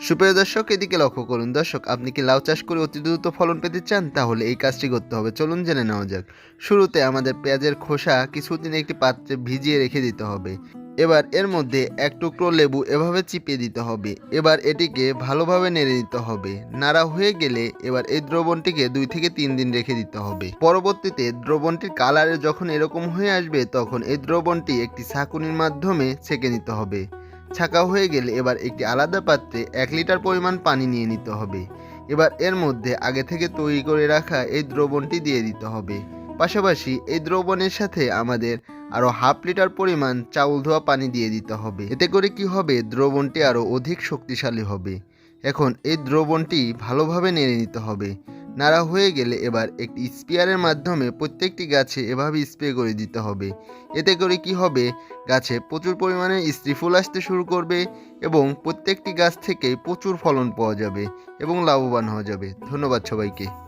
সুপ্রিয় দর্শক, এদিকে লক্ষ্য করুন। দর্শক, আপনি কি লাউ চাষ করে অতি দ্রুত ফলন পেতে চান? তাহলে এই কাজটি করতে হবে। চলুন জেনে নেওয়া যাক। শুরুতে আমাদের পেঁয়াজের খোসা কিছুদিন একটি পাত্রে ভিজিয়ে রেখে দিতে হবে। এবার এর মধ্যে এক টুকরো লেবু এভাবে চিপিয়ে দিতে হবে। এবার এটিকে ভালোভাবে নেড়ে নিতে হবে। নাড়া হয়ে গেলে এবার এই দ্রবণটিকে দুই থেকে তিন দিন রেখে দিতে হবে। পরবর্তীতে দ্রবণটির কালারে যখন এরকম হয়ে আসবে, তখন এই দ্রবণটি একটি ছাঁকুনির মাধ্যমে ছেঁকে নিতে হবে। ছাঁকা হয়ে গেলে এবার একটি আলাদা পাত্রে এক লিটার পরিমাণ পানি নিয়ে নিতে হবে। এবার এর মধ্যে আগে থেকে তৈরি করে রাখা এই দ্রবণটি দিয়ে দিতে হবে। পাশাপাশি এই দ্রবণের সাথে আমাদের আরও হাফ লিটার পরিমাণ চাউল ধোয়া পানি দিয়ে দিতে হবে। এতে করে কি হবে? দ্রবণটি আরও অধিক শক্তিশালী হবে। এখন এই দ্রবণটি ভালোভাবে নেড়ে নিতে হবে। নাড়া হয়ে গেলে এবার একটি স্পেয়ারের মাধ্যমে প্রত্যেকটি গাছে এভাবে স্প্রে করে দিতে হবে। এতে করে কি হবে? গাছে প্রচুর পরিমাণে স্ত্রী ফুল আসতে শুরু করবে এবং প্রত্যেকটি গাছ থেকে প্রচুর ফলন পাওয়া যাবে এবং লাভবান হওয়া যাবে। ধন্যবাদ সবাইকে।